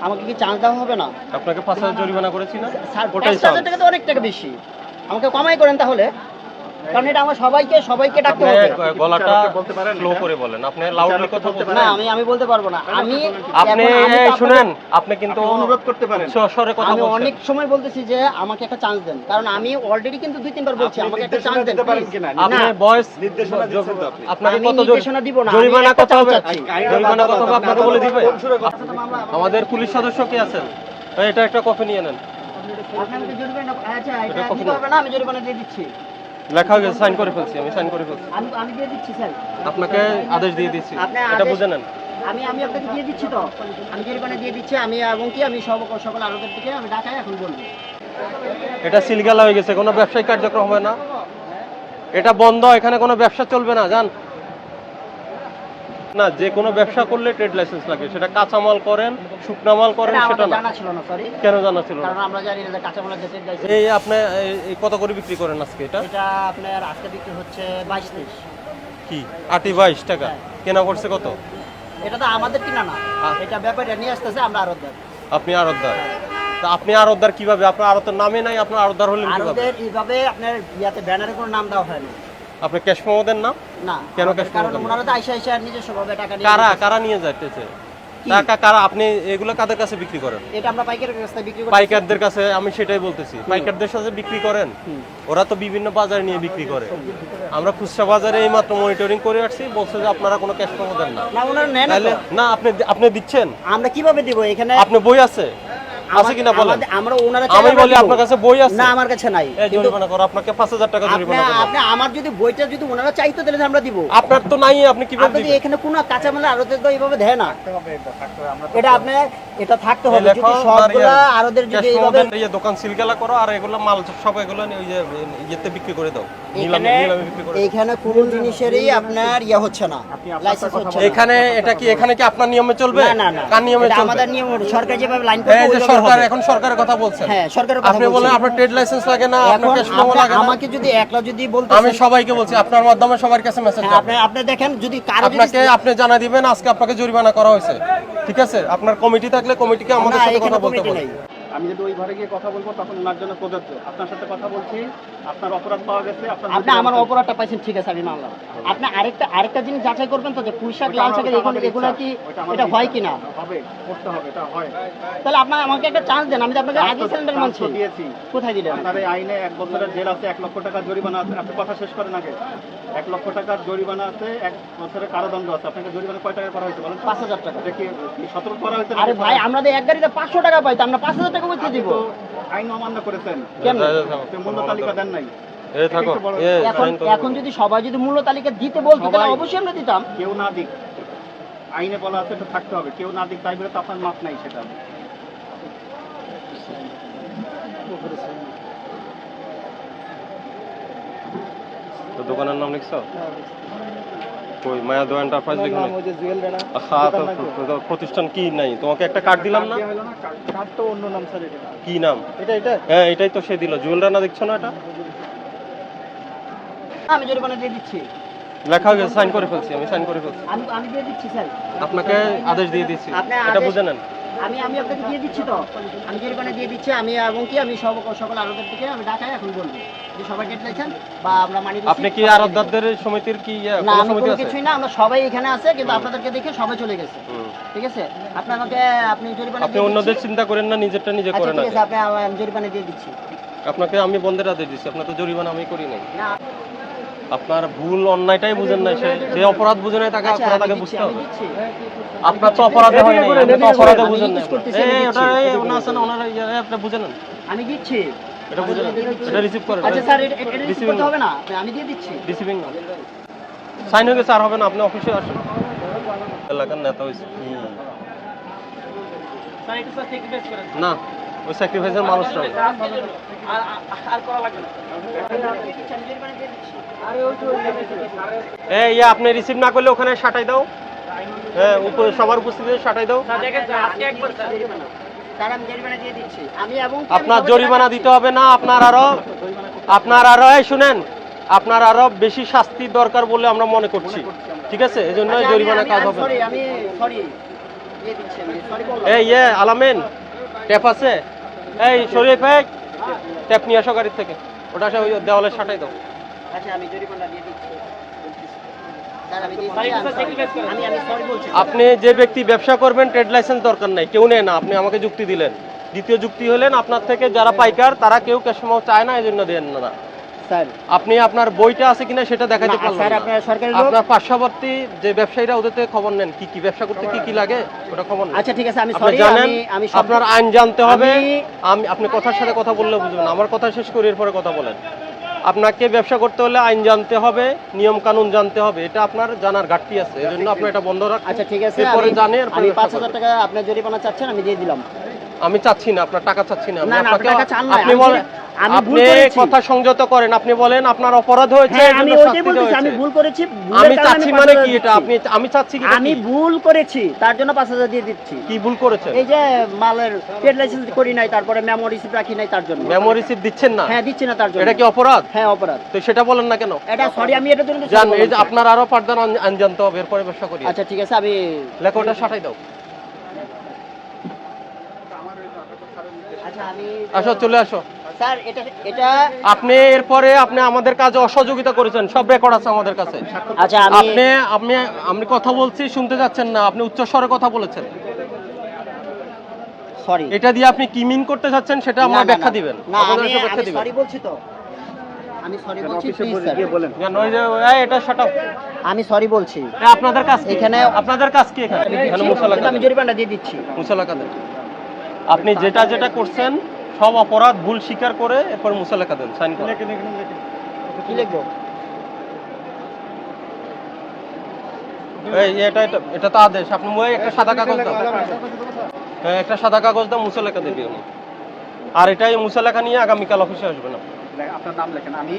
আমাকে কি চান্স দেওয়া হবে না? আপনাকে পাঁচ হাজার জরিমানা করেছি না? স্যার ওটাই টাকা তো অনেক টাকা বেশি। আমাকে কমাই করেন তাহলে। কারণ এটা আমার সবাইকে সবাইকে ডাকতে হবে গলাটা বলতে পারেন, স্লো? করে বলেন। আপনি লাউডলি কথা বলতে না আমি আমি বলতে পারব না। আমি আপনি শুনেন আপনি কিন্তু অনুরোধ করতে পারেন। কথা আমি অনেক সময় বলতেছি যে আমাকে একটা চান্স দেন। কারণ আমি অলরেডি কিন্তু দুই তিনবার বলছি আমাকে একটা চান্স দেন? আপনি বয়স নির্দেশনা আপনি। আপনাকে কত নির্দেশনা দিব না, জরিমানা কত হবে? জরিমানা কত হবে? আপনাকে বলে দিবে। আমাদের পুলিশ সদস্য কে আছেন? এটা একটা কপি নিয়ে নেন। আপনি আমাকে জরিমানা আচ্ছা এটা কখন না আমি জরিমানা দিয়ে দিচ্ছি। লেখা হয়ে গেছে সাইন করে ফেলছি আমি সাইন করে ফেলছি। আমি আমি দিয়ে দিচ্ছি স্যার। আপনাকে আদেশ দিয়ে দিচ্ছি। এটা বুঝে নেন। আমি আমি আপনাকে দিয়ে দিচ্ছি তো। আমি জরিমানা দিয়ে দিচ্ছি আমি এবং কি আমি সব সকল আরোপের দিকে আমি ঢাকায় এখন বলব। এটা সিলগালা হয়ে গেছে কোনো ব্যবসায়িক কার্যক্রম হবে না। এটা বন্ধ এখানে কোনো ব্যবসা চলবে না জান। না যে কোনো ব্যবসা করলে ট্রেড লাইসেন্স লাগে। সেটা কাঁচামাল করেন শুকনা মাল করেন সেটা না। জানা ছিল না সরি কেন জানা ছিল না? কারণ আমরা জানি না কাঁচামালের যে trade license, এই আপনি কত করে বিক্রি করেন আজকে এটা? এটা আপনার আজকে বিক্রি হচ্ছে বাইশ তেইশ কি? আটি বাইশ টাকা। কেনা করছে কত? এটা তো আমাদের কিনা না। এটা ব্যাপারে নিয়ে আসতেছে আমরা আরও দেব আপনি আরতদার তা আপনি আরতদার কীভাবে? আপনার আরতের নামে নাই আপনার আরতদার হলেন কীভাবে? আরোদের এইভাবে আপনার ইয়াতে ব্যানারে কোনো নাম দেওয়া হয়নি। আপনি ক্যাশ মেমোদের নাম না? কেন আমাদের cash কারণ দেন? ওনারা তো আইসা আইসা নিজস্ব ভাবে টাকা নিয়ে কারা কারা নিয়ে যাইতেছে? টাকা কারা আপনি এগুলো কাদের কাছে বিক্রি করেন? এটা আমরা পাইকারের কাছ বিক্রি করি পাইকারদের কাছে আমি সেটাই বলতেছি। পাইকারদের সাথে বিক্রি করেন। ওরা তো বিভিন্ন বাজারে নিয়ে বিক্রি করে। আমরা খুচরা বাজারে এই মাত্র মনিটরিং করে আসছি বলছে যে আপনারা কোনো ক্যাশ মেমো দেন না। না ওনারা নেন না আপনি আপনি দিচ্ছেন? আমরা কীভাবে দিব? এখানে আপনি বই আছে? আছে কিনা বলেন? আমরা ওনারা আমি বলি আপনার কাছে বই আছে। না আমার কাছে নাই। এই কিন্তু জরিমানা করো আপনাকে পাঁচ হাজার টাকা জরিমানা করো। আপনি আমার যদি বইটা যদি ওনারা চাইতো তাহলে আমরা দিব। আপনার তো নাই আপনি কীভাবে দিবেন? এখানে কোনো কাঁচামাল আরতে তো এইভাবে দেয় না। এটা আপনি এটা থাকতে হবে। যদি সবগুলা আরদের যদি এইভাবে দেন, ইয়ে দোকান সিলগালা করো আর এগুলো মাল সব এগুলো ওই যে ইয়েতে বিক্রি করে দাও। নিলামে এখানে নিলামে বিক্রি করে এখানে কোনো জিনিসেরই আপনার ইয়ে হচ্ছে না। লাইসেন্স হচ্ছে না এখানে এটা কি এখানে কি আপনার নিয়মে চলবে? না না না। কার নিয়মে চলবে? আমাদের নিয়ম সরকার যেভাবে লাইন এই যে সরকার এখন সরকারের কথা বলছেন। হ্যাঁ সরকারের কথা আপনি বলেন আপনার ট্রেড লাইসেন্স লাগে না আপনার ক্যাশ ফ্লো লাগে না? আমাকে যদি একলা যদি বলতে আমি সবাইকে বলছি আপনার মাধ্যমে সবার কাছে মেসেজ যাবে। আপনি আপনি দেখেন যদি কারও আপনাকে আপনি জানা দিবেন আজকে আপনাকে জরিমানা করা হয়েছে। ঠিক আছে? আপনার কমিটি থাকলে কমিটিকে আমাদের সাথে কথা বলতে বলেন। আমি যদি ওই ঘরে গিয়ে কথা বলব তখন ওনার জন্য প্রযোজ্য। আপনার সাথে কথা বলছি আপনার অপরাধ পাওয়া গেছে আপনি আমার অপরাধটা পাইছেন ঠিক আছে আমি মানলাম। আপনি আরেকটা আরেকটা জিনিস যাচাই করবেন তো যে পুঁইশাক লাল শাকের এগুলো এগুলো কি এটা হয় কিনা? হবে করতে হবে এটা হয়। তাহলে আপনার আমাকে একটা চান্স দেন আমি তো আপনাকে আগে সিলিন্ডার মানছি। দিয়েছি। কোথায় দিলেন? আপনার এই আইনে এক বছরের জেল আছে এক লক্ষ টাকা জরিমানা আছে। আপনি কথা শেষ করেন আগে। এক লক্ষ টাকার জরিমানা আছে এক বছরের কারাদণ্ড আছে। আপনাকে জরিমানা কয় টাকা করা হয়েছে বলেন পাঁচ হাজার টাকা। কি সতর্ক করা হয়েছে আরে ভাই আমরা এক গাড়িতে পাঁচশো টাকা পাইতাম আমরা পাঁচ হাজার টাকা আপনি দিব। আইন অমান্য করেছেন? আপনি মূল্য তালিকা দেন নাই। এখন এখন যদি সবাই যদি মূল্য তালিকা দিতে বলতো তাহলে অবশ্যই আমরা দিতাম। কেউ না দিক। আইনে বলা আছে এটা থাকতে হবে। কেউ না দিক তাই বলে তো আপনার মাপ নাই সেটা। তো দোকানের নাম লিখছো? কই মায়া দোয়া এন্টারপ্রাইজ ওই প্রতিষ্ঠান কি নাই? তোমাকে একটা কার্ড দিলাম না? কার্ড- তো অন্য নাম স্যার এটা। কি নাম? এটা এটা। হ্যাঁ এটাই তো সে দিল। জুয়েল রানা দেখছ না এটা? আমি জরিমানা দিয়ে দিচ্ছি। লেখা হয়ে সাইন করে ফেলছি আমি সাইন করে ফেলছি। আমি আমি দিয়ে দিচ্ছি স্যার আপনাকে আদেশ দিয়ে দিচ্ছি এটা বুঝে নেন। আমি আমি আপনাকে দিয়ে দিচ্ছি তো। আমি জরিমানা দিয়ে দিচ্ছি আমি এবং কি আমি সব সকল আরোদের দিকে আমি ঢাকায় এখন বলব। যে সবাই লাইছেন বা আমরা মানি আপনি কি আরবদারদের সমিতির কি না আমি কোনো কিছুই না আমরা সবাই এখানে আছে কিন্তু আপনাদেরকে দেখে সবাই চলে গেছে। ঠিক আছে? আপনি আমাকে আপনি জরিমানা আপনি অন্যদের চিন্তা করেন না নিজেরটা নিজে আচ্ছা করেন ঠিক আগে। আছে আপনি আমি জরিমানা দিয়ে দিচ্ছি। আপনাকে আমি বন্ধের আদেশ দিচ্ছি আপনার তো জরিমানা আমি করি নাই। না। আপনার ভুল অন্যায়টাই বুঝেন নাই সে। যে অপরাধ বুঝে নাই তাকে আচ্ছা আমি আগে দিচ্ছি, বুঝতে হবে। আপনার তো অপরাধে হয় নাই আপনি তো অপরাধে বুঝেন নাই। এই ওটা এই ওনা আছে না ওনারা ইয়ে, এই আপনি বুঝে নেন আমি দিচ্ছি। এটা বুঝে নেন এটা রিসিভ করেন আচ্ছা স্যার এটা রিসিভ করতে হবে না। আমি দিয়ে দিচ্ছি। রিসিভিং না। সাইন হয়ে গেছে আর হবে না আপনি অফিসে আসুন। এলাকার নেতা হয়েছে। স্যার এটা স্যার সেক্রিফাইস করেন। না। ওই স্যাক্রিফাইসের এই ইয়ে আপনি রিসিভ না করলে ওখানে সাটাই দাও। হ্যাঁ উপরে সবার উপস্থিতিতে সাটাই দাও। স্যার আমি জরিমানা দিয়ে দিচ্ছি। আমি এবং কি আমি আপনার জরিমানা দিতে হবে না আপনার আরও আপনার আরও এই শুনেন আপনার আরও বেশি শাস্তি দরকার বলে আমরা মনে করছি। ঠিক আছে? এই জন্য আচ্ছা, জরিমানা কাজ হবে এই ইয়ে আলামিন ট্যাপ আছে? এই শরীফ এই ট্যাপ নিয়ে আসো গাড়ির থেকে। ওটা সে ওই দেওয়ালে সাটাই দাও। আচ্ছা আপনি যে ব্যক্তি ব্যবসা করবেন ট্রেড লাইসেন্স দরকার নাই। কেউ নেয় না। আপনি আমাকে যুক্তি দিলেন। দ্বিতীয় যুক্তি হলেন আপনার থেকে যারা পাইকার তারা কেউ ক্যাশমাও চায় না এই জন্য দেন না। আপনি আপনার বইটা আছে কিনা সেটা দেখাতে পারলেন আপনার পার্শ্ববর্তী যে ব্যবসায়ীরা ওদের থেকে খবর নেন কি কি ব্যবসা করতে কি কি লাগে ওটা খবর আচ্ছা ঠিক আছে আমি সরি জানেন আমি আমি আপনার আইন জানতে হবে। আমি- আপনি কথার সাথে কথা বললে বুঝবেন আমার কথা শেষ করি এরপরে কথা বলেন। আপনাকে ব্যবসা করতে হলে আইন জানতে হবে নিয়ম কানুন জানতে হবে। এটা আপনার জানার ঘাটতি আছে। এই জন্য আপনি এটা বন্ধ রাখুন। আচ্ছা ঠিক আছে এরপরে আমি- জানে এরপরে আমি ব্যবসা পাঁচ হাজার করবেন। টাকা আপনার জরিমানা চাচ্ছেন আমি দিয়ে দিলাম। আমি চাচ্ছি না আপনার টাকা চাচ্ছি না। আমি আপনাকে আপনি আমি- ভুল করেছি। কথা সংযত করেন আপনি বলেন আপনার অপরাধ হয়েছে আমি ওইটাই বলতেছি আমি ভুল করেছি আমি চাচ্ছি মানে কি এটা? আপনি আমি চাচ্ছি কি আমি ভুল করেছি তার জন্য পাঁচ হাজার দিয়ে দিচ্ছি। কি ভুল করেছেন? এই যে মালের ট্রেড লাইসেন্স করি নাই তারপরে মেমো রিসিপ্ট রাখি নাই তার জন্য। মেমো রিসিপ্ট দিচ্ছেন না? হ্যাঁ দিচ্ছি না তার জন্য। এটা কি অপরাধ? হ্যাঁ অপরাধ। তো সেটা বলেন না কেন? এটা সরি আমি এটার জন্য জান এই যে আপনার আরও পাঠদান হবে এরপরে ব্যবসা করি। আচ্ছা ঠিক আছে আমি লেখো ওটা সাটাই দাও। আচ্ছা আমি আসো চলে আসো। স্যার এটা এটা আপনি এরপরে আপনি আমাদের কাজে অসহযোগিতা করেছেন সব রেকর্ড আছে আমাদের কাছে। আচ্ছা আপনি আপনি আমি কথা বলছি শুনতে যাচ্ছেন না আপনি উচ্চ স্বরে কথা বলেছেন। সরি এটা দিয়ে আপনি কি মিন করতে চাচ্ছেন সেটা আমার ব্যাখ্যা দিবেন। না আমি সরি বলছি তো। আমি সরি বলছি অফিসে প্লিজ বলে- স্যার গিয়ে বলেন। জান, ওই যে এই, এটা শাট আপ আমি সরি বলছি। আপনাদের কাজ এখানে- আপনাদের কাজ কি এখানে? এখানে মুসালা আমি জরিমানা দিয়ে দিচ্ছি। মুসালা আপনি যেটা যেটা করছেন সব অপরাধ ভুল স্বীকার করে এরপর মুসালেখা দেন সাইন করেন। লেখেন, লেখেন, লেখেন। কি লিখব? এই এটা এটা তো আদেশ। আপনি ওই একটা সাদা কাগজ দাও। হ্যাঁ একটা সাদা কাগজ দাও মুসালেখা দেবে উনি আর এটাই মুসালেখা নিয়ে আগামীকাল অফিসে আসবেন আপনি। আপনার নাম লেখেন আমি